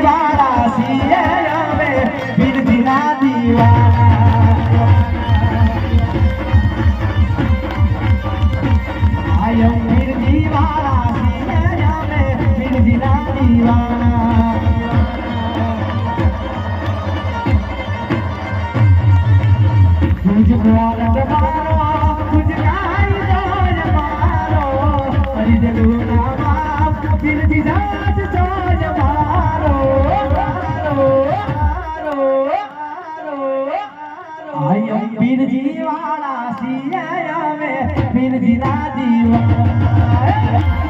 દીવારા CA અમે બિરજીના દીવારા આયમ બિરજી વારા CA અમે બિરજીના દીવારા તુજ મારો મારો તુજ કાઈ જોર મારો હરિ જગુના બાપ બિરજી જાત આયમ પીરજી વાળા સિયા મે પીરજી ના દીવાળા